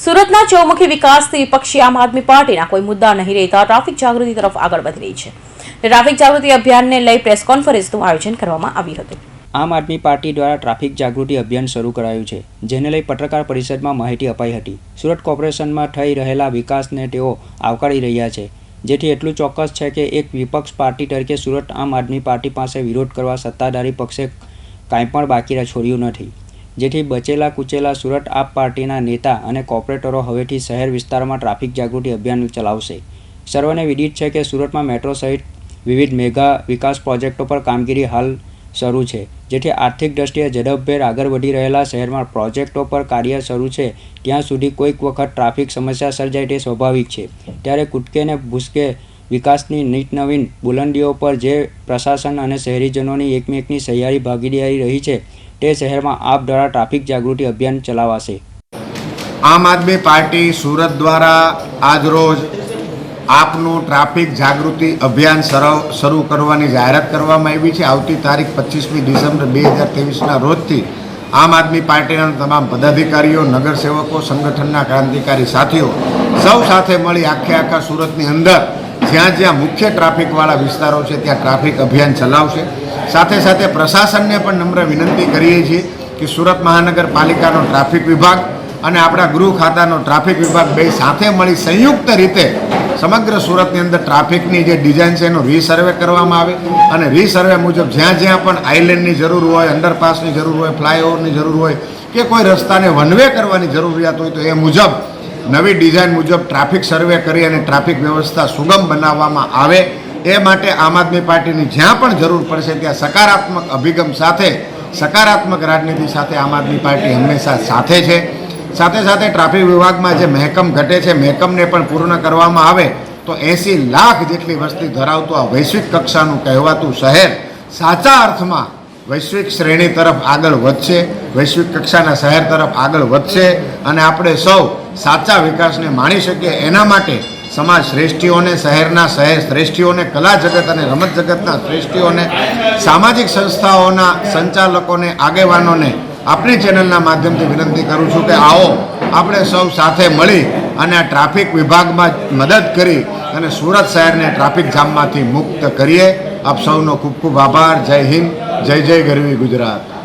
સુરતના ચૌમુખી વિકાસથી વિપક્ષી આમ આદમી પાર્ટીના કોઈ મુદ્દા નહીં રહેતા ટ્રાફિક જાગૃતિ તરફ આગળ વધી રહી છે. ટ્રાફિક જાગૃતિ અભિયાનને લઈ પ્રેસ કોન્ફરન્સનું આયોજન કરવામાં આવ્યું હતું. આમ આદમી પાર્ટી દ્વારા ટ્રાફિક જાગૃતિ અભિયાન શરૂ કરાયું છે, જેને લઈ પત્રકાર પરિષદમાં માહિતી અપાઈ હતી. સુરત કોર્પોરેશનમાં થઈ રહેલા વિકાસને તેઓ આવકારી રહ્યા છે, જેથી એટલું ચોક્કસ છે કે એક વિપક્ષ પાર્ટી તરીકે સુરત આમ આદમી પાર્ટી પાસે વિરોધ કરવા સત્તાધારી પક્ષે કાંઈ પણ બાકી છોડ્યું નથી. જેથી બચેલા કુચેલા સુરત આપ પાર્ટીના નેતા અને કોર્પોરેટરો હવેથી શહેર વિસ્તારમાં ટ્રાફિક જાગૃતિ અભિયાન ચલાવશે. સર્વને વિદિત છે કે સુરતમાં મેટ્રો સહિત વિવિધ મેગા વિકાસ પ્રોજેક્ટો પર કામગીરી હાલ શરૂ છે, જેથી આર્થિક દ્રષ્ટિએ ઝડપભેર આગળ વધી રહેલા શહેરમાં પ્રોજેક્ટો પર કાર્ય શરૂ છે, ત્યાં સુધી કોઈક વખત ટ્રાફિક સમસ્યા સર્જાય તે સ્વાભાવિક છે. ત્યારે કૂદકે ને ભૂસકે વિકાસની નીત નવીન બુલંદીઓ પર જે પ્રશાસન અને શહેરીજનોની એકમેકની સહિયારી ભાગીદારી રહી છે તે શહેરમાં આપ દ્વારા ટ્રાફિક જાગૃતિ અભિયાન ચલાવાશે. આમ આદમી પાર્ટી સુરત દ્વારા આજરોજ આપનું ટ્રાફિક જાગૃતિ અભિયાન શરૂ કરવાની જાહેરાત કરવામાં આવી છે. આવતી તારીખ પચીસમી ડિસેમ્બર બે હજાર ત્રેવીસના રોજથી આમ આદમી પાર્ટીના તમામ પદાધિકારીઓ, નગરસેવકો, સંગઠનના ક્રાંતિકારી સાથીઓ સૌ સાથે મળી આખે આખા સુરતની અંદર જ્યાં જ્યાં મુખ્ય ટ્રાફિકવાળા વિસ્તારો છે, ત્યાં ટ્રાફિક અભિયાન ચલાવશે. સાથે સાથે પ્રશાસનને પણ નમ્ર વિનંતી કરીએ છીએ કે સુરત મહાનગરપાલિકાનો ટ્રાફિક વિભાગ અને આપણા ગૃહ ખાતાનો ટ્રાફિક વિભાગ બે સાથે મળી સંયુક્ત રીતે સમગ્ર સુરતની અંદર ટ્રાફિકની જે ડિઝાઇન છે, એનો રીસર્વે કરવામાં આવે અને રીસર્વે મુજબ જ્યાં જ્યાં પણ આઇલેન્ડની જરૂર હોય, અંડરપાસની જરૂર હોય, ફ્લાયઓવરની જરૂર હોય કે કોઈ રસ્તાને વનવે કરવાની જરૂરિયાત હોય તો એ મુજબ નવી ડિઝાઇન મુજબ ટ્રાફિક સર્વે કરી અને ટ્રાફિક વ્યવસ્થા સુગમ બનાવવામાં આવે એ માટે આમ આદમી પાર્ટીની જ્યાં પણ જરૂર પડશે ત્યાં સકારાત્મક અભિગમ સાથે, સકારાત્મક રાજનીતિ સાથે આમ આદમી પાર્ટી હંમેશા સાથે છે. સાથે સાથે ટ્રાફિક વિભાગમાં જે મહેકમ ઘટે છે, મહેકમને પણ પૂર્ણ કરવામાં આવે, તો એંસી લાખ જેટલી વસ્તી ધરાવતું આ વૈશ્વિક કક્ષાનું કહેવાતું શહેર સાચા અર્થમાં વૈશ્વિક શ્રેણી તરફ આગળ વધશે, વૈશ્વિક કક્ષાના શહેર તરફ આગળ વધશે અને આપણે સૌ સાચા વિકાસને માણી શકીએ એના માટે સમાજ શ્રેષ્ઠીઓને, શહેરના શહેર શ્રેષ્ઠીઓને, કલા જગત અને રમત જગતના શ્રેષ્ઠીઓને, સામાજિક સંસ્થાઓના સંચાલકોને, આગેવાનોને આપણી ચેનલના માધ્યમથી વિનંતી કરું છું કે આવો આપણે સૌ સાથે મળી અને આ ટ્રાફિક વિભાગમાં મદદ કરી અને સુરત શહેરને ટ્રાફિક જામમાંથી મુક્ત કરીએ. આપ સૌનો ખૂબ ખૂબ આભાર. જય હિન્દ. જય જય ગરવી ગુજરાત.